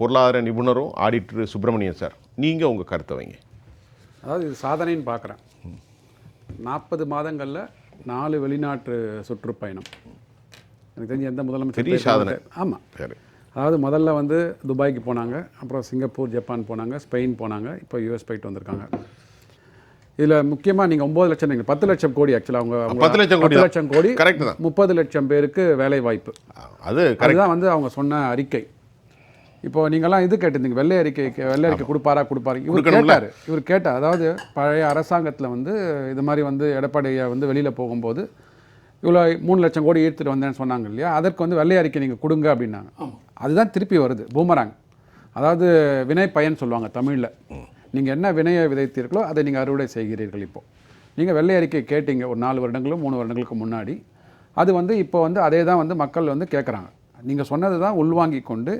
பொருளாதார நிபுணரும் auditor Subramanian sir. நீங்கள் உங்கள் கருத்தை வைங்க. அதாவது இது சாதனைன்னு பார்க்குறேன். நாற்பது மாதங்களில் நாலு வெளிநாட்டு சுற்றுப்பயணம். எனக்கு தெரிஞ்ச எந்த முதலமைச்சர் பெரிய சாதனை. ஆமாம் சரி. அதாவது முதல்ல வந்து துபாய்க்கு போனாங்க. அப்புறம் சிங்கப்பூர் ஜப்பான் போனாங்க. ஸ்பெயின் போனாங்க. இப்போ யூஎஸ் போயிட்டு வந்திருக்காங்க. இதில் முக்கியமாக நீங்கள் ஒம்பது லட்சம் நீங்கள் பத்து லட்சம் கோடி ஆக்சுவலாக அவங்க பத்து லட்சம் கோடி. லட்சம் கோடி Correct தான். முப்பது லட்சம் பேருக்கு வேலை வாய்ப்பு அது கரெக்ட் அதுதான் வந்து அவங்க சொன்ன அறிக்கை. இப்போ நீங்கெல்லாம் இது கேட்டிருந்தீங்க வெள்ளை அறிக்கை வெள்ளை அறிக்கை கொடுப்பாரா கொடுப்பாரு? இவர். கேட்டார் இவர் கேட்டார். அதாவது பழைய அரசாங்கத்தில் வந்து இது மாதிரி வந்து எடப்பாடியை வந்து வெளியில் போகும்போது இவ்வளோ மூணு லட்சம் கோடி ஈர்த்துட்டு வந்தேன்னு சொன்னாங்க இல்லையா? அதற்கு வந்து வெள்ளை அறிக்கை நீங்கள் கொடுங்க அப்படின்னாங்க. அதுதான் திருப்பி வருது பூமராங். அதாவது வினை பயன் சொல்லுவாங்க தமிழில். நீங்கள் என்ன வினையை விதைத்தீர்களோ அதை நீங்கள் அறுவடை செய்கிறீர்கள் இப்போ. நீங்கள் வெள்ளை அறிக்கை கேட்டீங்க ஒரு நாலு வருடங்களும் மூணு வருடங்களுக்கு முன்னாடி. அது வந்து இப்போ வந்து அதே தான் வந்து மக்கள் வந்து கேட்குறாங்க நீங்கள் சொன்னது தான் உள்வாங்கி கொண்டு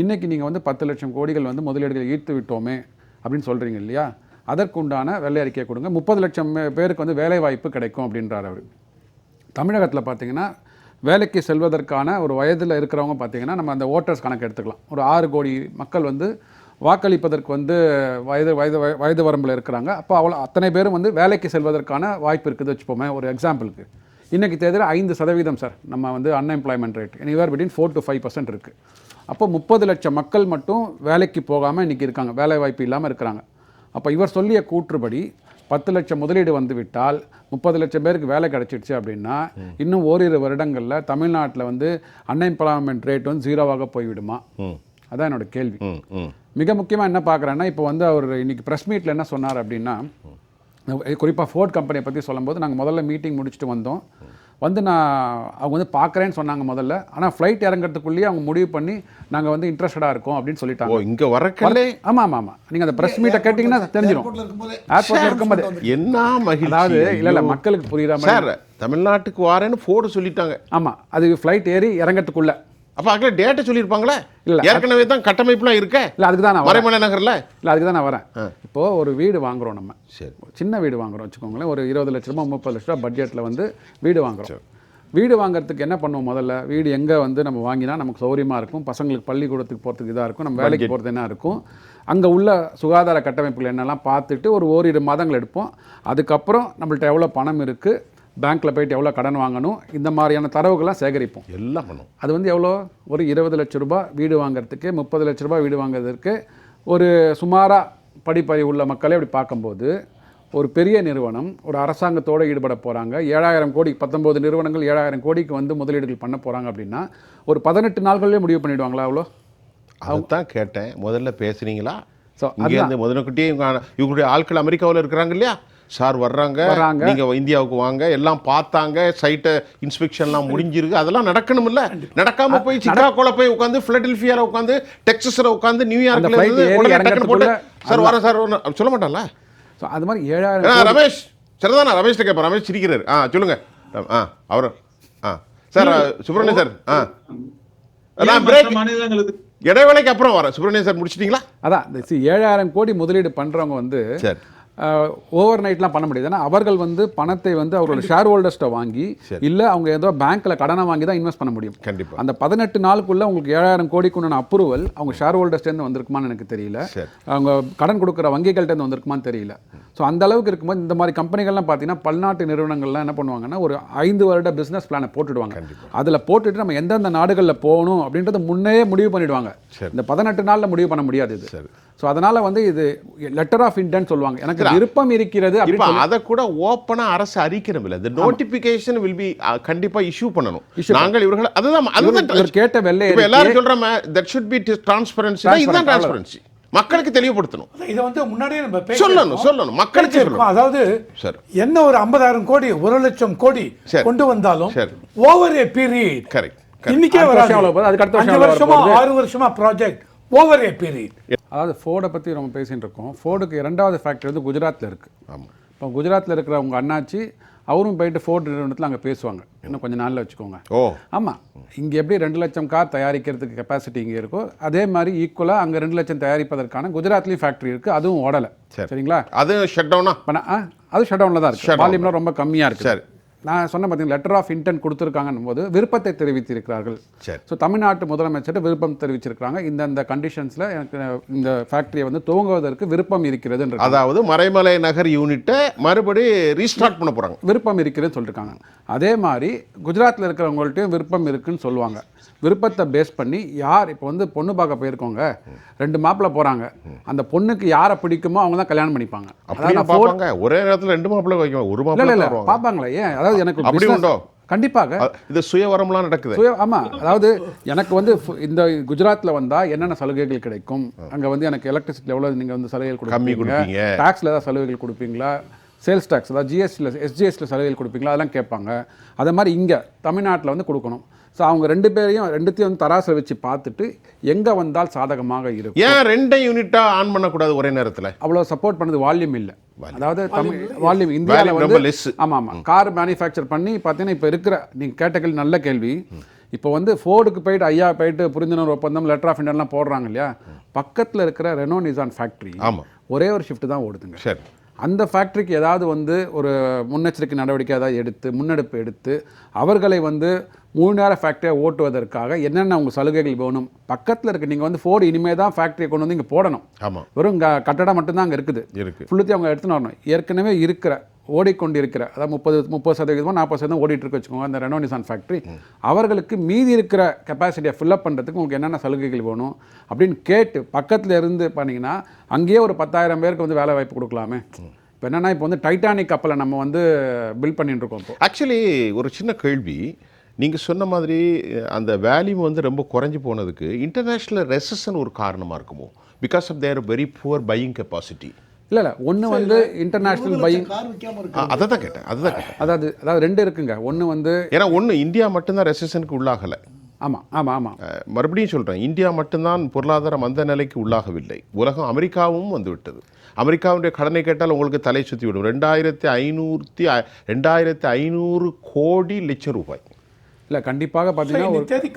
இன்றைக்கி நீங்கள் வந்து பத்து லட்சம் கோடிகள் வந்து முதலீடுகளை ஈர்த்து விட்டோமே அப்படின்னு சொல்கிறீங்க இல்லையா? அதற்குண்டான வெள்ளை அறிக்கையை கொடுங்க. முப்பது லட்சம் பேருக்கு வந்து வேலை வாய்ப்பு கிடைக்கும் அப்படின்றார் அவர். தமிழகத்தில் பார்த்தீங்கன்னா வேலைக்கு செல்வதற்கான ஒரு வயதில் இருக்கிறவங்க பார்த்தீங்கன்னா நம்ம அந்த ஓட்டர்ஸ் கணக்கு எடுத்துக்கலாம். ஒரு ஆறு கோடி மக்கள் வந்து வாக்களிப்பதற்கு வந்து வயது வயது வயது வரம்பில் இருக்கிறாங்க. அப்போ அவ்வளோ அத்தனை பேரும் வந்து வேலைக்கு செல்வதற்கான வாய்ப்பு இருக்குது வச்சுப்போமே ஒரு எக்ஸாம்பிளுக்கு இன்றைக்கி தேதியில் ஐந்து சதவீதம் சார் நம்ம வந்து unemployment rate anywhere between four to five percent இருக்குது அப்போ முப்பது லட்சம் மக்கள் மட்டும் வேலைக்கு போகாமல் இன்றைக்கி இருக்காங்க. வேலை வாய்ப்பு இல்லாமல் இருக்கிறாங்க. அப்போ இவர் சொல்லிய கூற்றுப்படி பத்து லட்சம் முதலீடு வந்து விட்டால் முப்பது லட்சம் பேருக்கு வேலை கிடைச்சிடுச்சு அப்படின்னா இன்னும் ஓரிரு வருடங்களில் தமிழ்நாட்டில் வந்து அன்எம்ப்ளாய்மெண்ட் ரேட் வந்து ஜீரோவாக போய்விடுமா? அதான் என்னோட கேள்வி. மிக முக்கியமாக என்ன பார்க்குறேன்னா இப்போ வந்து அவர் இன்னைக்கு ப்ரெஸ் மீட்டில் என்ன சொன்னார் அப்படின்னா குறிப்பாக ஃபோர்ட் கம்பெனியை பற்றி சொல்லும்போது நாங்கள் முதல்ல மீட்டிங் முடிச்சுட்டு வந்தோம். வந்து நான் அவங்க வந்து பார்க்குறேன்னு சொன்னாங்க முதல்ல. ஆனால் ஃப்ளைட் இறங்குறதுக்குள்ளேயே அவங்க முடிவு பண்ணி நாங்கள் வந்து இன்ட்ரெஸ்டடாக இருக்கோம் அப்படின்னு ஓ சொல்லிட்டாங்க இங்கே வரக்கல்லே? ஆமாம் ஆமாம் ஆமாம் நீங்கள் அந்த ப்ரெஸ் மீட்டை கேட்டிங்கன்னா தெரிஞ்சிடும் ஏர்போர்ட்டில் இருக்கும்போது என்ன மகிழ்ச்சி அதாவது இல்லை இல்லை. மக்களுக்கு புரியுற மாதிரி. சார் தமிழ்நாட்டுக்கு வாரேன்னு ஃபோர்டு சொல்லிட்டாங்க. ஆமாம் அது ஃப்ளைட் ஏறி இறங்கறதுக்குள்ள. அப்போ அங்கே டேட்டை சொல்லியிருப்பாங்களே? இல்ல, ஏற்கனவே தான் கட்டமைப்புலாம் இருக்க? இல்லை அதுக்கு தான் மறைமலை நகரில்? இல்லை அதுக்கு தான் நான் வரேன். இப்போது ஒரு வீடு வாங்குறோம் நம்ம. சரி. சின்ன வீடு வாங்குறோம் வச்சுக்கோங்களேன். ஒரு இருபது லட்ச ரூபா முப்பது லட்ச ரூபா பட்ஜெட்டில் வந்து வீடு வாங்குறோம். வீடு வாங்குறதுக்கு என்ன பண்ணுவோம் முதல்ல? வீடு எங்கே வந்து நம்ம வாங்கினா நமக்கு சௌரியமாக இருக்கும். பசங்களுக்கு பள்ளிக்கூடத்துக்கு போகிறதுக்கு இதாக இருக்கும். நம்ம வேலைக்கு போகிறது என்ன இருக்கும்? அங்கே உள்ள சுகாதார கட்டமைப்புகள் என்னெல்லாம் பார்த்துட்டு ஒரு ஓரிரு மாதங்கள் எடுப்போம். அதுக்கப்புறம் நம்மள்ட்ட எவ்வளோ பணம் இருக்குது பேங்க்கில் போயிட்டு எவ்வளோ கடன் வாங்கணும் இந்த மாதிரியான தரவுகள்லாம் சேகரிப்போம். எல்லாம் பண்ணும். அது வந்து எவ்வளோ? ஒரு இருபது லட்ச ரூபாய் வீடு வாங்குறதுக்கு முப்பது லட்ச ரூபாய் வீடு வாங்குறதுக்கு ஒரு சுமாராக படிப்பறிவு உள்ள மக்களை அப்படி பார்க்கும்போது ஒரு பெரிய நிறுவனம் ஒரு அரசாங்கத்தோடு ஈடுபட போகிறாங்க ஏழாயிரம் கோடி பத்தொம்போது நிறுவனங்கள் ஏழாயிரம் கோடிக்கு வந்து முதலீடுகள் பண்ண போகிறாங்க அப்படின்னா ஒரு பதினெட்டு நாள்களே முடிவு பண்ணிடுவாங்களா அவ்வளோ? அதைத்தான் கேட்டேன். முதல்ல பேசுனீங்களா? ஸோ இங்கே இருந்து முதனக்குட்டியே இவங்க இவங்களுடைய ஆட்கள் அமெரிக்காவில் இருக்கிறாங்க இல்லையா? சார் வர்றாங்க. வர்றாங்க. நீங்க இந்தியாவுக்கு வாங்க. எல்லாம் பார்த்தாங்க. சைட்டை இன்ஸ்பெக்ஷன்லாம் முடிஞ்சிருக்கு. அதெல்லாம் நடக்கணும்ல நடக்காம போய் சிக்காகோல போய் உட்காந்து பிலடெல்பியால உட்காந்து டெக்ஸஸ்ல உட்காந்து நியூயார்க்ல flight இருந்து போட்டு சார் வரேன் சார். சொல்ல மாட்டான்ல? ஸோ அது மாதிரி ஏழாயிரம் ரமேஷ் சரிதானா? ரமேஷ் கேட்பேன் ரமேஷ் சிரிக்கிறாரு. ஆ சொல்லுங்க. ஆ அவர் ஆ. சார் சுப்பிரமணியன் சார் ஆ. நான் பிரேக் இடைவேளைக்கு அப்புறம் வரேன். சுப்பிரமணியன் சார் முடிச்சிட்டீங்களா? அதான் ஏழாயிரம் கோடி முதலீடு பண்ணுறவங்க வந்து சரி. ஓவர் நைட்லாம் பண்ண முடியாது. ஏன்னா அவர்கள் வந்து பணத்தை வந்து அவரோட ஷேர் ஹோல்டர்ஸ்ட்டை வாங்கி இல்லை அவங்க ஏதோ பேங்க்ல கடனை வாங்கி தான் இன்வெஸ்ட் பண்ண முடியும். கண்டிப்பா. அந்த பதினெட்டு நாளுக்குள்ள உங்களுக்கு ஏழாயிரம் கோடிக்கு உண்டான அப்ரூவல் அவங்க ஷேர் ஹோல்டர்ஸ்டேருந்து வந்திருக்குமான்னு எனக்கு தெரியல. அவங்க கடன் கொடுக்குற வங்கிகள்கிட்ட வந்திருக்குமான்னு தெரியல. ஸோ அந்த அளவுக்கு இருக்கும்போது இந்த மாதிரி கம்பெனிகள்லாம் பார்த்தீங்கன்னா பல்நாட்டு நிறுவனங்கள்லாம் என்ன பண்ணுவாங்கன்னா ஒரு ஐந்து வருட பிஸ்னஸ் பிளானை போட்டுடுவாங்க. அதில் போட்டுட்டு நம்ம எந்தெந்த நாடுகளில் போகணும் அப்படின்றத முன்னே முடிவு பண்ணிடுவாங்க. சரி. இந்த பதினெட்டு நாளில் முடிவு பண்ண முடியாது இது. சரி. ஸோ அதனால வந்து இது லெட்டர் ஆஃப் இன்டென்ட் சொல்லுவாங்க. எனக்கு விருப்பம் இருக்கிறது அத கூட ஓப்பனா அரசு அறிக்கணும் இல்ல இந்த நோட்டிபிகேஷன் வில் பி கண்டிப்பா இஷ்யூ பண்ணணும். நாங்கள் இவர்கள் அதுதான் அதுதான் கேட்ட வெள்ளை எல்லாரும் சொல்றோம் தட் ஷுட் பி டிரான்ஸ்பரன்சி இதுதான் டிரான்ஸ்பரன்சி மக்களுக்கு தெளிவுபடுத்தணும். இதை வந்து முன்னாடியே நம்ம சொல்லணும், சொல்லணும். மக்களுக்கு. அதாவது சரி. என்ன ஒரு ஐம்பதாயிரம் கோடி ஒரு லட்சம் கோடி சரி. கொண்டு வந்தாலும் சரி. ஓவர் ஏ பீரியட் கரெக்ட் இன்னைக்கே வராது. வருஷம்? அதுக்கு அடுத்த வருஷம்? ஆறு வருஷமா ப்ராஜெக்ட் ஓவர் ஏ பீரியட் அதாவது ஃபோர்டை பற்றி நம்ம பேசிட்டு இருக்கோம். ஃபோர்டுக்கு இரண்டாவது ஃபேக்டரி வந்து குஜராத்தில் இருக்குது ஆமா. இப்போ குஜராத்தில் இருக்கிற உங்கள் அண்ணாச்சி அவரும் போயிட்டு ஃபோர்டு நிறுவனத்தில் அங்கே பேசுவாங்க. இன்னும் கொஞ்சம் நாளில் வச்சுக்கோங்க. ஓ. ஆமாம் இங்கே எப்படி ரெண்டு லட்சம் கார் தயாரிக்கிறதுக்கு கெப்பாசிட்டி இங்கே இருக்கோ அதே மாதிரி ஈக்குவலாக அங்கே ரெண்டு லட்சம் தயாரிப்பதற்கான குஜராத்லேயும் ஃபேக்ட்ரி இருக்குது அதுவும் ஓடலை. சரி. சரிங்களா? அது ஷட் டவுனா ஆ, அது ஷட் டவுனில் தான் இருக்குது. வால்யூம்லாம் ரொம்ப கம்மியாக இருக்குது சரி. நான் சொன்ன பார்த்தீங்கன்னா லெட்டர் ஆஃப் இன்டென்ட் கொடுத்துருக்காங்கன்னும் போது விருப்பத்தை தெரிவித்திருக்கிறார்கள். சரி. ஸோ தமிழ்நாட்டு முதலமைச்சர் விருப்பம் தெரிவிச்சிருக்காங்க இந்தந்த கண்டிஷன்ஸில் எனக்கு இந்த ஃபேக்டரியை வந்து துவங்குவதற்கு விருப்பம் இருக்கிறதுன்ற அதாவது மறைமலை நகர் யூனிட்டை மறுபடி ரீஸ்டார்ட் பண்ண போறாங்க. விருப்பம் இருக்குதுன்னு சொல்லியிருக்காங்க அதே மாதிரி குஜராத்தில் இருக்கிறவங்கள்ட்டையும் விருப்பம் இருக்குன்னு சொல்லுவாங்க. விருப்பத்தை பேஸ் பண்ணி யார் இப்போ வந்து பொண்ணு பார்க்க போயிருக்கோங்க ரெண்டு மாப்பிள்ளை போகிறாங்க அந்த பொண்ணுக்கு யாரை பிடிக்குமோ அவங்க தான் கல்யாணம் பண்ணிப்பாங்க. ஒரே நேரத்துல ரெண்டு மாப்பிள்ளை வைக்கணும். ஒரு மாப்பிள்ளை பார்ப்பாங்களே ஏன்? அதாவது எனக்கு அப்படி உண்டோ? கண்டிப்பாக. இது சுயவரம்லாம் நடக்குது? சுய ஆமா. அதாவது எனக்கு வந்து இந்த குஜராத்ல வந்தா என்னென்ன சலுகைகள் கிடைக்கும்? அங்க வந்து எனக்கு எலக்ட்ரிசிட்டி எவ்வளவு நீங்க வந்து சலுகைகள் கொடுப்பீங்க. டாக்ஸ்ல ஏதாவது சலுகைகள் கொடுப்பீங்களா? சேல்ஸ் டாக்ஸ் அதாவது ஜிஎஸ்டியில் எஸ்ஜிஎஸ்டியில் சலுகைகள் கொடுப்பீங்களா? அதெல்லாம் கேட்பாங்க. அதே மாதிரி இங்கே தமிழ்நாட்டில் வந்து கொடுக்கணும். ஸோ அவங்க ரெண்டு பேரையும் ரெண்டுத்தையும் வந்து தராசில் வச்சு பார்த்துட்டு எங்கே வந்தால் சாதகமாக இருக்கும்? ஏன் ரெண்டை யூனிட்டா ஆன் பண்ணக்கூடாது ஒரே நேரத்துல? அவ்வளோ சப்போர்ட் பண்ணது வால்யூம் இல்லை. அதாவது தமிழ் வால்யூம் இந்தியாவில் வந்து. ஆமாம் ஆமாம் கார் மேனுஃபேக்சர் பண்ணி பார்த்தீங்கன்னா இப்போ இருக்கிற நீங்கள் கேட்ட கேள்வி நல்ல கேள்வி. இப்போ வந்து ஃபோர்டுக்கு போயிட்டு ஐயா போயிட்டு புரிந்துணர்வு ஒப்பந்தம் லெட்டர் ஆஃப் இண்டன்லாம் போடுறாங்க இல்லையா? பக்கத்தில் இருக்கிற ரெனோ நிசான் ஃபேக்ட்ரி ஆமா. ஒரே ஒரு ஷிஃப்ட் தான் ஓடுதுங்க. சரி. அந்த ஃபேக்ட்ரிக்கு ஏதாவது வந்து ஒரு முன்னெச்சரிக்கை நடவடிக்கை ஏதாவது எடுத்து முன்னெடுப்பு எடுத்து அவர்களை வந்து மூணு நேர ஃபேக்ட்ரியை ஓட்டுவதற்காக என்னென்ன உங்கள் சலுகைகள் வேணும்? பக்கத்தில் இருக்க. நீங்கள் வந்து ஃபோர்டு இனிமே தான் ஃபேக்ட்ரியை கொண்டு வந்து இங்கே போடணும். ஆமா. வெறும் க- கட்டடம் மட்டும்தான் அங்கே இருக்குது. இருக்கு. ஃபுல்லுத்தையும் அவங்க எடுத்துன்னு வரணும். ஏற்கனவே இருக்கிற ஓடிக்கொண்டு இருக்கிற அதாவது முப்பது முப்பது சதவீதமாக நாற்பது சதவீதம் ஓடிட்டு இருக்கு வச்சுக்கோங்க அந்த ரெனோ நிசான் ஃபேக்ட்ரி அவர்களுக்கு மீதி இருக்கிற கெப்பாசிட்டியை ஃபில்அப் பண்ணுறதுக்கு உங்களுக்கு என்னென்ன சலுகைகள் வேணும் அப்படின்னு கேட்டு பக்கத்தில் இருந்து பண்ணீங்கன்னா அங்கேயே ஒரு பத்தாயிரம் பேருக்கு வந்து வேலை வாய்ப்பு கொடுக்கலாமே. இப்போ என்னன்னா இப்போ வந்து டைட்டானிக் கப்பலை நம்ம வந்து பில்ட் பண்ணிட்டு இருக்கோம் இப்போ. ஆக்சுவலி ஒரு சின்ன கேள்வி. நீங்க சொன்ன மாதிரி அந்த வேல்யூ வந்து ரொம்ப குறைஞ்சு போனதுக்கு இன்டர்நேஷ்னல் ரெசன் ஒரு காரணமா இருக்குமோ? Because of their very poor buying capacity இல்லை இல்லை. ஒன்று வந்து இன்டர்நேஷ்னல் பையிங் அதை தான் கேட்டேன் அதுதான் கேட்டேன். அதாவது அதாவது ரெண்டு இருக்குங்க. ஒன்று வந்து ஏன்னா ஒன்று இந்தியா மட்டும்தான் ரெசனுக்கு உள்ளாகலை. ஆமாம் ஆமாம் ஆமாம் மறுபடியும் சொல்கிறேன் இந்தியா மட்டும்தான் பொருளாதாரம் அந்த நிலைக்கு உள்ளாகவில்லை. உலகம் அமெரிக்காவும் வந்து விட்டது. அமெரிக்காவுடைய கடனை கேட்டால் உங்களுக்கு தலை சுற்றி விடும். ரெண்டாயிரத்தி ஐநூற்றி ரெண்டாயிரத்தி ஐநூறு கோடி லட்சம் ரூபாய். இல்லை கண்டிப்பாக பார்த்தீங்கன்னா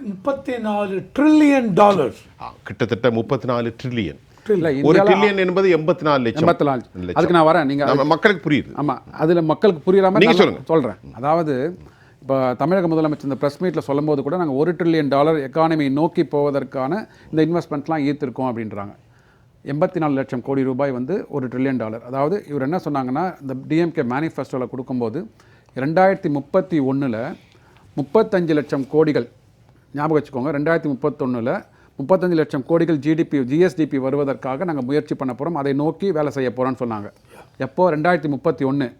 முப்பத்தி நாலு ட்ரில்லியன் டாலர்ஸ் ஆ, கிட்டத்தட்ட முப்பத்தி நாலு ட்ரில்லியன் ஒரு ட்ரில்லியன் என்பது எண்பத்தி நாலு லட்சம். எண்பத்தி நாலு அதுக்கு நான் வரேன். நம்ம மக்களுக்கு புரியுது. ஆமா அதுல மக்களுக்கு புரியுற மாதிரி நீங்க சொல்லுங்க. சொல்றேன். அதாவது இப்போ தமிழக முதலமைச்சர் இந்த ப்ரெஸ் மீட்டில் சொல்லும்போது கூட நாங்கள் ஒரு ட்ரில்லியன் டாலர் எக்கானமியை நோக்கி போவதற்கான இந்த இன்வெஸ்ட்மெண்ட்லாம் ஈர்த்திருக்கோம் அப்படின்றாங்க. எண்பத்தி நாலு லட்சம் கோடி ரூபாய் வந்து ஒரு ட்ரில்லியன் டாலர் அதாவது இவர் என்ன சொன்னாங்கன்னா இந்த டிஎம்கே மேனிஃபெஸ்டோவில் கொடுக்கும்போது ரெண்டாயிரத்தி முப்பத்தி ஒன்றில் முப்பத்தஞ்சு லட்சம் கோடிகள் ஞாபகம் வச்சுக்கோங்க ரெண்டாயிரத்தி முப்பத்தொன்னில் முப்பத்தஞ்சு லட்சம் கோடிகள் ஜிடிபி ஜிஎஸ்டிபி வருவதற்காக நாங்கள் முயற்சி பண்ண போகிறோம் அதை நோக்கி வேலை செய்ய போகிறோம்னு சொன்னாங்க. எப்போ? ரெண்டாயிரத்தி முப்பத்தி ஒன்று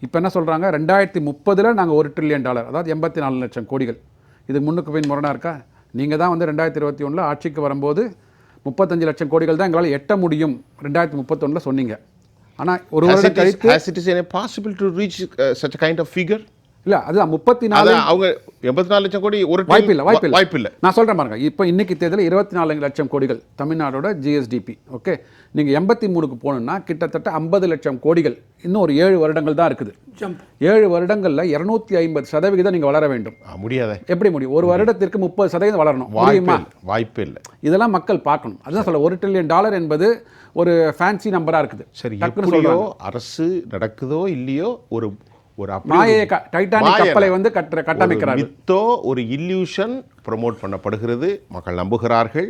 இப்போ என்ன சொல்கிறாங்க ரெண்டாயிரத்தி முப்பதில் நாங்கள் ஒரு ட்ரில்லியன் டாலர் அதாவது எண்பத்தி நாலு லட்சம் கோடிகள். இது முன்னுக்கு பின் முரணா இருக்கா? நீங்கள் தான் வந்து ரெண்டாயிரத்தி இருபத்தி ஒன்றில் ஆட்சிக்கு வரும்போது முப்பத்தஞ்சு லட்சம் கோடிகள் தான் எங்களால் எட்ட முடியும். ரெண்டாயிரத்தி முப்பத்தொன்னில் சொன்னீங்க. ஆனால் ஒரு வருடம் is- கழித்து has it is any possible to reach இல்லை அதுதான் முப்பத்தி நாலு அவங்க எண்பத்தி நாலு லட்சம் கோடி ஒரு வாய்ப்பு இல்லை வாய்ப்பு இல்லை வாய்ப்பு இல்லை நான் சொல்கிறேன் பாருங்க இப்போ இன்னைக்கு தேதியில் இருபத்தி நாலு லட்சம் கோடிகள் தமிழ்நாடோட ஜிஎஸ்டிபி ஓகே நீங்கள் எண்பத்தி மூணுக்கு போகணுன்னா கிட்டத்தட்ட ஐம்பது லட்சம் கோடிகள். இன்னும் ஒரு ஏழு வருடங்கள் தான் இருக்குது. ஏழு வருடங்களில் இரநூத்தி ஐம்பது சதவிகிதம் நீங்கள் வளர வேண்டும். ஆ, முடியாதே. எப்படி முடியும்? ஒரு வருடத்திற்கு முப்பது சதவீதம் வளரணும். முடியுமா? இல்லை வாய்ப்பு இல்லை இதெல்லாம் மக்கள் பார்க்கணும். அதுதான் சொல்ல ஒரு ட்ரில்லியன் டாலர் என்பது ஒரு ஃபேன்சி நம்பராக இருக்குது. சரி எப்படியோ. அரசு நடக்குதோ இல்லையோ ஒரு ஒரு மாயை டைட்டானிக் கப்பலை. வந்து கட்ட ஒரு கட்டமைக்கிறார்கள் மித்தோ ஒரு இல்யூஷன் ப்ரமோட் பண்ணப்படுகிறது மக்கள் நம்புகிறார்கள்